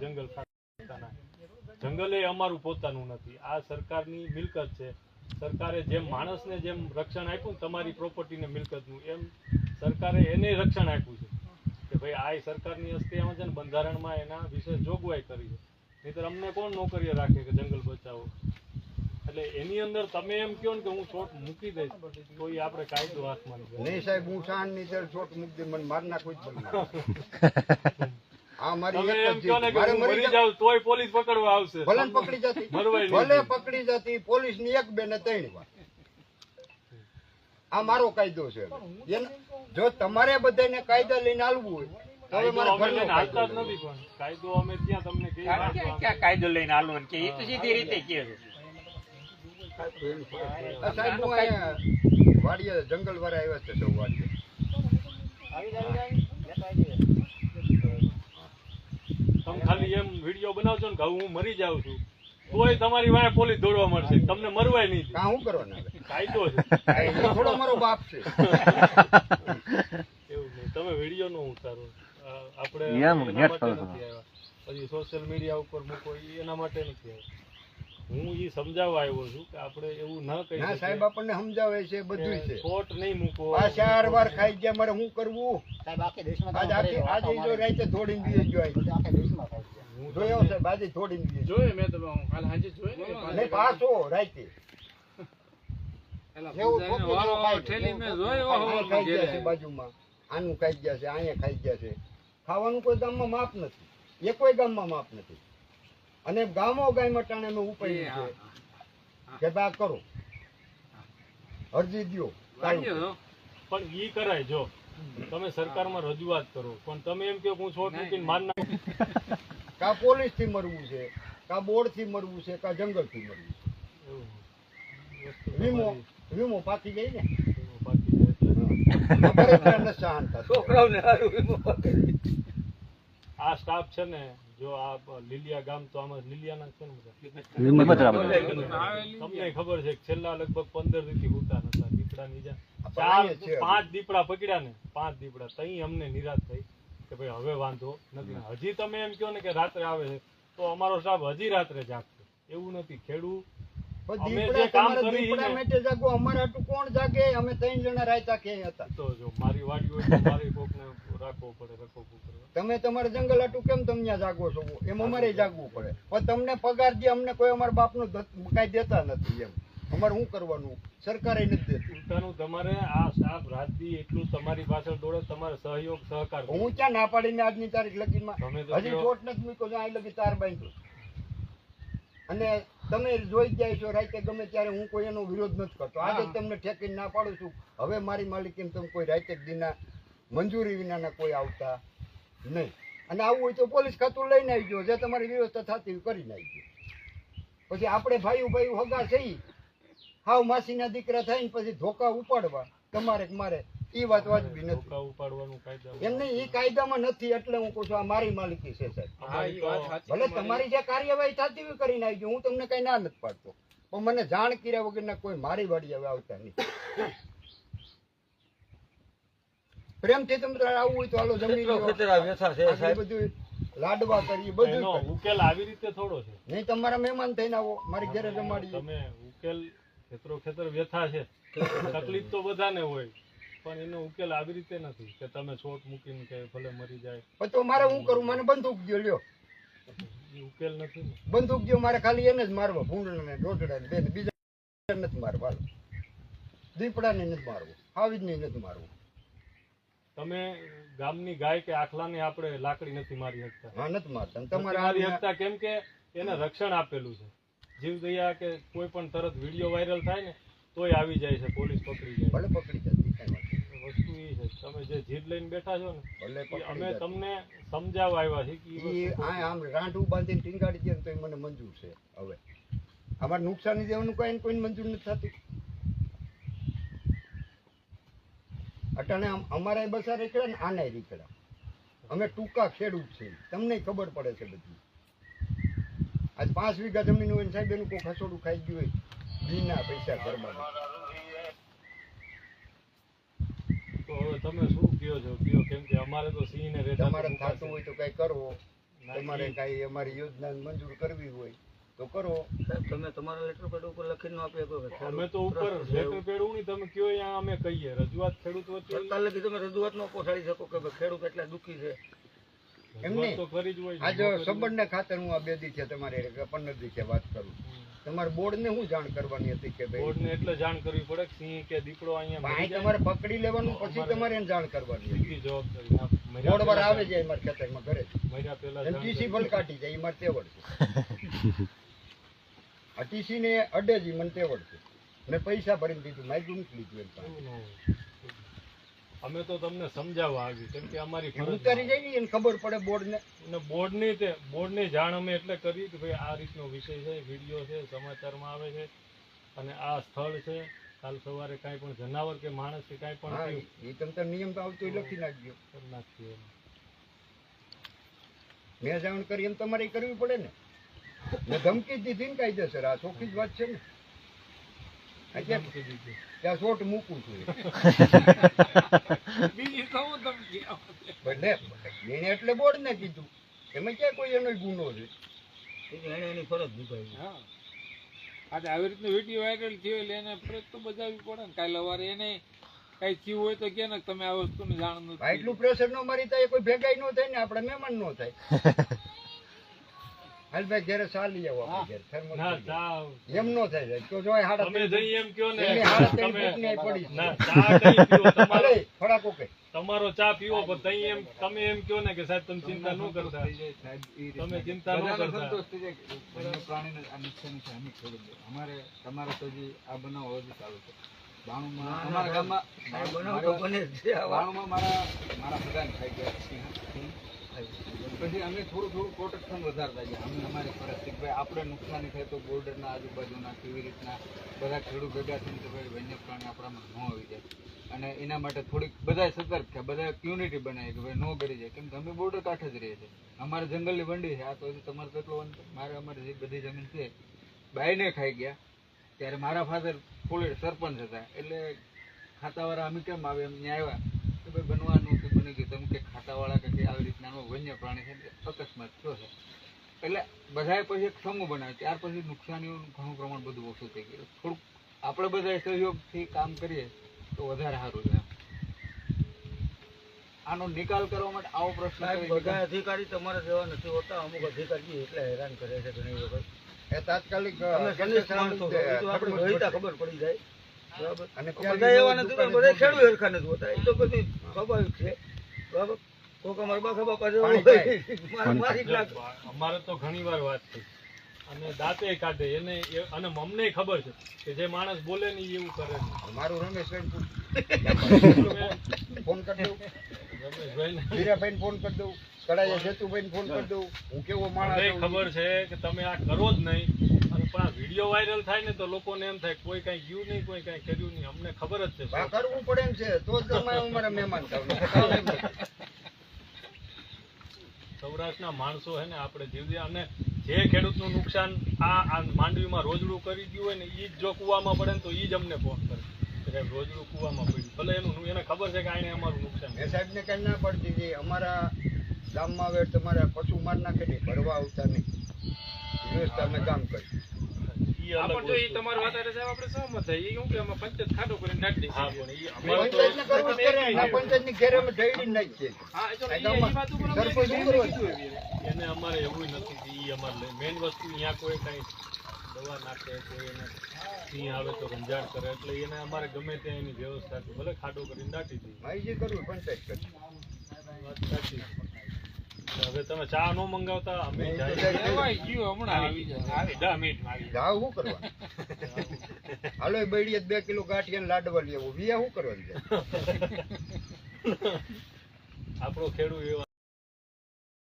જંગલ પોતાના જંગલ એ અમારું પોતાનું નથી. આ સરકારની મિલકત છે. સરકારે જેમ માણસને જેમ રક્ષણ આપ્યું તમારી પ્રોપર્ટીને મિલકતનું એમ સરકારે એને રક્ષણ આપ્યું છે. કે ભાઈ આ સરકારની હસ્તીમાં છે ને બંધારણમાં એના વિશે જોગવાઈ કરી છે. નહીતર અમને કોણ નોકરીએ રાખે કે જંગલ બચાવો? એટલે એની અંદર તમે એમ કહો ને કે હું છોટ મૂકી દઈશ તો એ આપણે કાયદો હાથમાં નહીં સાહેબ હું શાનની છોટ મૂકી દે મને માર નાખવું જ આ મારી એક જ જીત. મારે મરી મરી તોય પોલીસ પકડવા આવશે. ભલે પકડી જતી. મરવાય ભલે પકડી જતી પોલીસની એક બે ને ત્રણ વાર. આ મારો કાયદો છે. જો તમારે બધાને કાયદા લઈને આવવું હોય તો હવે કાયદો લઈને હાલવાનું કે એ તો સીધી રીતે અહીંયા વાડીએ જંગલ વાળા આવ્યા છે સૌ વાડીએ. તમે ખાલી એમ વીડિયો બનાવજો ને કે હું મરી જાઉં છું તોય તમારી વાય પોલીસ દોડવા મળશે. તમને મરવાય નહીં. કાં શું કરવાના કાયદો છે. થોડો મારો બાપ છે. એવું નહીં. તમે વીડિયો નો ઉતારો. આપણે પછી સોશિયલ મીડિયા ઉપર મૂકો એના માટે નથી આવ્યા. હું એ સમજાવવા આવ્યો છું કે આપણે એવું ન કહી ના સાહેબ આપણને સમજાવે છે બધું છે. ખોટ નહીં મૂકો. આ ચાર વાર ખાઈ ગયા મારે શું કરવું? સાહેબ આખે દેશમાં આજ આખી આજે જો રાતે થોડીને બીજે જો આખે દેશમાં હું જોયો સાહેબ આજે થોડીને બીજે. જોયું મેં તો કાલ સાંજે જોયું ને પાછો રાતે. બાજુમાં. આનું ખાઈ ગયા છે અહીંયા ખાઈ ગયા છે. ખાવાનું કોઈ ગામમાં માપ નથી. એ કોઈ ગામમાં માપ નથી. અને ગામો ગાય મટાણે અમે ઉપાય છે. કે બા કરો. અરજી દ્યો પણ ઈ કરાય જો. તમે સરકારમાં રજૂઆત કરો. પણ તમે એમ કે હું છોડ મૂકીને માર ના કા પોલીસથી મરવું છે કા બોર્ડથી મરવું છે કા જંગલથી મરવું છે. વીમો વીમો પાકી ગઈ ને? બાકી છે એટલે. છોકરાઓને વીમો. આ સ્ટાફ છે ને જો આ લીલિયા ગામ તો આમાં લીલિયાના છે ને તમને ખબર છે છેલ્લા લગભગ પંદરથી હુતા નતા દીપડા ની ચાર. પાંચ દીપડા પકડ્યા ને પાંચ દીપડા તઈ અમને નિરાશ થઈ કે ભાઈ હવે વાંધો નથી. હજી તમે એમ કહો ને કે રાત્રે આવે છે તો અમારો સ્ટાફ હજી રાત્રે જાગશે. એવું નથી ખેડૂ પણ અમે દીપડા જે કામ તમારા કરી દીપડા ને- જાગો અમારા કોણ જાગે? અમે ત્રણ જણા રાયતા ક્યાંય હતા. તો જો મારી વાડી હોય મારી મારી કોકને રાખવો પડે રખોપું કરવા. તમે તમારે જંગલ હાટુ કેમ તમે ત્યાં જાગો છો? એમ અમારે જાગવું પડે. પણ તમને પગાર દે અમને કોઈ અમારા બાપનું કાંઈ દેતા નથી એમ. અમારે શું કરવાનું? સરકારે નથી દેતું. ઉલટાનું તમારે આ સ્ટાફ રાતદી એટલું તમારી પાછળ દોડે તમારે સહયોગ સહકાર હું ક્યાં ના પાડીને આજની તારીખ લગીમાં હજી ચોટ નથી મૂક્યો અહીં લગી તાર બાંધ્યો. અને તમે જોઈ ગયા છો રાતે ગમે ત્યારે હું કોઈ એનો વિરોધ નથી કરતો. આજે જ તમને ઠેકીને ના પાડું છું. હવે મારી માલિકીને તમે કોઈ રાતે દીના મંજૂરી વિનાના કોઈ આવતા નહીં. અને આવું હોય તો પોલીસ ખાતું લઈને આવજો. જે તમારી વ્યવસ્થા થતી હોય કરીને આવજો. પછી આપણે ભાઈ ભાઈ હગા થઈ હાવ માસીના દીકરા થાય ને પછી ધોકા ઉપાડવા. તમારે મારે. એ વાત વાજબી નથી. ઉપાડવાનું કાયદા એમ નહીં એ કાયદામાં નથી. એટલે હું કહું છું આ મારી માલિકી છે સાહેબ. ભલે તમારી. જે કાર્યવાહી થતી હોય કરીને આવજો. હું તમને કઈ ના નથી પાડતો. પણ મને જાણ કર્યા વગરના કોઈ મારી વાડી હવે આવતા નહીં. પ્રેમથી તમે આવું હોય તો હાલો જમી ખેતરો લ્યો. ખેતરા વ્યથા છે સાહેબ? બધું લાડવા કરીએ બધું ઉકેલ આવી રીતે થોડો છે. નહીં તમારા મહેમાન થઈને આવો મારી ઘરે જમાડી તમે ઉકેલ ખેતરો ખેતર વ્યથા છે. તકલીફ તો બધાને હોય પણ એનો ઉકેલ આવી રીતે નથી કે તમે છોટ મૂકીને કે ભલે મરી જાય. પણ તો મારે શું કરું? મને બંદૂક ગયો લ્યો. ઉકેલ નથી બંદૂક દ્યો મારે ખાલી એને જ મારવા. ભૂંડ ને ડોડડા ને બેન બીજા નથી મારવા. દીપડા દીપડાને નથી મારવું. આવી જ નથી મારવું. તમે ગામની ગાય કે આખલાને આપણે લાકડી નથી મારી શકતા. હા નથી મારતા. તમારે મારી શકતા કેમ કે એને રક્ષણ આપેલું છે. જીવ દયા કે કોઈ પણ તરત વીડિયો વાયરલ થાય ને તોય આવી જાય છે પોલીસ પકડી જાય ભલે પકડી નહીં. વસ્તુ એ છે તમે જે જીદ લઈને બેઠા છો ને ભલે અમે તમને સમજાવવા આવ્યા છે કે આમ રાંઠું બાંધીને ટીંગાડી દે તો મને મંજૂર છે હવે. અમારે નુકસાની દેવાનું કોઈ કોઈને મંજૂર નથી થતું. અટાણે અમારે બસા રેકડા ને આનાય રેકડા અમે ટૂંકા ખેડૂત છીએ. તમને ખબર પડે છે બધી. આજ પાંચ વીઘા જમીન હોય સાહેબ એનું કોઈ ખસોડું ખાઈ ગયું હોય. બીના પૈસા ઘરમાં. તમે શું કયો છો? કયો કેમ કે અમારે તો સિંહ ને તમારે થતું હોય તો કઈ કરવો. તમારે કાંઈ અમારી યોજના મંજૂર કરવી હોય. તો કરો. તમે તમારા લેટર પેડ ઉપર લખીને ન આપી શકો અમે તો ઉપર લેટર પેડ નહીં તમે કયો અહીંયા અમે કહીએ. રજૂઆત ખેડૂત વચ્ચે સરકાર લગી તમે રજૂઆત ન પહોંચાડી શકો કે ભાઈ ખેડૂત એટલા દુઃખી છે. એમની રજૂઆત તો કરી જ હોય આ જો સંબંધને ખાતર હું આ બે દિવસે તમારે પંદર દી છે વાત કરું. તમારે બોર્ડને શું જાણ કરવાની હતી કે ભાઈ? બોર્ડને એટલે જાણ કરવી પડે કે સિંહ કે દીપડો અહીંયા ભાઈ તમારે પકડી લેવાનું પછી તમારે એને જાણ કરવાની હતી. જવાબદારી બોર્ડ વાર આવે જાય મારા ખેતરમાં ઘરે. મહિના પહેલા એમ જાણ ટીસી કાઢી જાય એ મારે તેવડ છે. આ ટીસી ને અડે મને તેવડ છે. મેં પૈસા ભરીને દીધું મેં નથી લીધું એમ ન. અમે તો તમને સમજાવવા આવી કેમ કે અમારી ઉતારી જાય ને ખબર પડે બોર્ડને. અને બોર્ડની તે બોર્ડની જાણ અમે એટલે કરી કે ભાઈ આ રીતનો વિષય છે વીડિયો છે સમાચારમાં આવે છે અને આ સ્થળ છે. કાલ સવારે કાંઈ પણ જનાવર કે માણસ કે કાંઈ પણ એ તમે નિયમ તો આવતો લખી નાખજો. નાખીએ. મેં જાણ કરી એમ તમારે કરવી પડે ને. મેં ધમકી દીધી ને કાયદેસર આ ચોખ્ખી જ વાત છે ને. ત્યાં શોટ મૂકું છું. બીજી તો ધમકી આપું. એને એટલે બોર્ડ ને કીધું. એમાં ક્યાં કોઈ એનો ગુનો છે? એને એની ફરજ નિભાવી. હા. આજે આવી રીતનો વીડિયો વાયરલ થયો એટલે એને ફરજ તો બજાવવી પડે ને. કાલે સવારે એને કઈ થયું હોય તો કે ને તમે આ વસ્તુની જાણ નથી એટલું પ્રેશર નો મારી થાય કોઈ ભેગાઈ નો થાય ને આપણે મહેમાન નો થાય. હાલ ભાઈ ચાલી આવો આપણે ઘેર થર્મલ ના પી જાઓ. ચા એમ નો થાય સાહેબ. તો જો હાડા તમે જઈ એમ કયો ને હાડા ત્રણ તમે ફૂટની અહીં પડી ના ચા કઈ પીવો તમારો ચા પીવો પણ તઈ એમ તમે એમ કયો ને કે સાહેબ તમે ચિંતા ન કરતા. તમે ચિંતા ન કરતા. સંતોષ થઈ જાય પ્રાણીને આ નુકસાની છે અમે છોડી દઈએ અમારે તમારે તો આ બનાવ હજી ચાલુ છે. બાણુંમાં અમારા ગામમાં. બાણુંમાં મારા મારા ખાઈ ગયા. પછી અમે થોડું થોડું પ્રોટેક્શન વધારતા ગયા અમે અમારી ફરજ કે ભાઈ આપણે નુકસાની થાય તો બોર્ડરના આજુબાજુના કેવી રીતના બધા ખેડૂત ભેગા થઈને કે ભાઈ વન્ય પ્રાણી આપણામાં ન આવી જાય. અને એના માટે થોડીક બધા સતર્ક થયા. બધા યુનિટી બનાવી કે ભાઈ ન કરી જાય. કેમ કે અમે બોર્ડર કાંઠે જ રહીએ છીએ. અમારે જંગલની વંડી છે. આ તો તમારે કેટલો મારે અમારી જે બધી જમીન છે બાયને ખાઈ ગયા. ત્યારે મારા ફાધર પોલીસ સરપંચ હતા. એટલે ખાતાવાળા અમે કેમ આવે એમ ત્યાં આવ્યા. કે ભાઈ બનવાનું કે બની ગયું તમે કે ખાતાવાળા કે કે આવી રીતના વન્ય પ્રાણી છે અકસ્માત થયો છે. એટલે બધાએ પછી એક સમૂહ બનાવ્યો ત્યાર પછી નુકસાનીઓનું ઘણું પ્રમાણ બધું ઓછું થઈ ગયું. થોડુંક આપણે બધા સહયોગથી કામ કરીએ તો વધારે સારું છે. આનો નિકાલ કરવા માટે આવો પ્રશ્ન બધા અધિકારી તમારા જેવા નથી હોતા અમુક અધિકારી એટલે હેરાન કરે છે ઘણી વખત. એ તાત્કાલિક ખબર પડી જાય. બરાબર? અને બધા એવા નથી બધા ખેડૂત હરખા નથી હોતા. એ તો બધું સ્વાભાવિક છે. બરાબર? કોક અમારા બાખા બાપા. અમારે તો ઘણી વાર વાત થઈ અને દાંતે કાઢે. એને એ- અને અમને ખબર છે કે જે માણસ બોલે ને એવું કરે છે. મારું રમેશભાઈ તમે ફોન કરી દઉં. હીરાભાઈ ફોન કરી દઉં. કડાઈએ સેતુભાઈ ફોન કરી દઉં. હું કેવો માણસ ખબર છે કે તમે આ કરો જ નહીં. પણ આ વીડિયો વાયરલ થાય ને તો લોકોને એમ થાય કોઈ કઈ ગયું નહીં કોઈ કઈ કર્યું નહીં. અમને ખબર જ છે કરવું પડે એમ છે. તો જ તમે અમારા મહેમાન. સૌરાષ્ટ્રના માણસો છે ને આપણે જીવજે અને જે ખેડૂતનું નુકસાન આ માંડવીમાં રોજડું કરી ગયું હોય ને એ જ જો કૂવામાં પડે ને તો એ જ અમને ફોન કરે. સાહેબ રોજડું કૂવામાં પડ્યું. ભલે એનું એને ખબર છે કે આને અમારું નુકસાન એ સાહેબને કંઈ ના પડતી હતી. અમારા ગામમાં હવે તમારે પશુ માર નાખે નહીં. ભરવા આવતા નહીં. વ્યવસ્થા અમે કામ કરી ઈ અલગ જો ઈ તમારી વાત હારે સાહેબ આપણે સહમત થાય ઈ શું કે આમાં પંચાયત ખાડો કરીને નાખી હા પણ ઈ અમારે તો પંચાયતને કરવું કરે ને. આ પંચાયતની ઘેરે અમે જઈને નાખીએ હા ચલો ઈ- વાત ઉપર સરપંચ શું કરવા કીધું એવી. એને અમારે એવું નથી કે ઈ અમારે મેઇન વસ્તુ અહીંયા કોઈ કઈ દવા નાખે કોઈ એને સિંહ આવે તો રંજાડ કરે. એટલે એને અમારે ગમે ત્યાં એની વ્યવસ્થા ભલે ખાડો કરીને જે કરવું પંચાયત કરી વાત સાચી હવે તમે ચા નો મંગાવતા અમે ગયું હમણાં આવી જાય. શું કરવા હાલો બેડીએ બે કિલો ગાંઠિયા ને લાડવા લેવું વિયા શું કરવાનું છે આપણો ખેડૂત એવા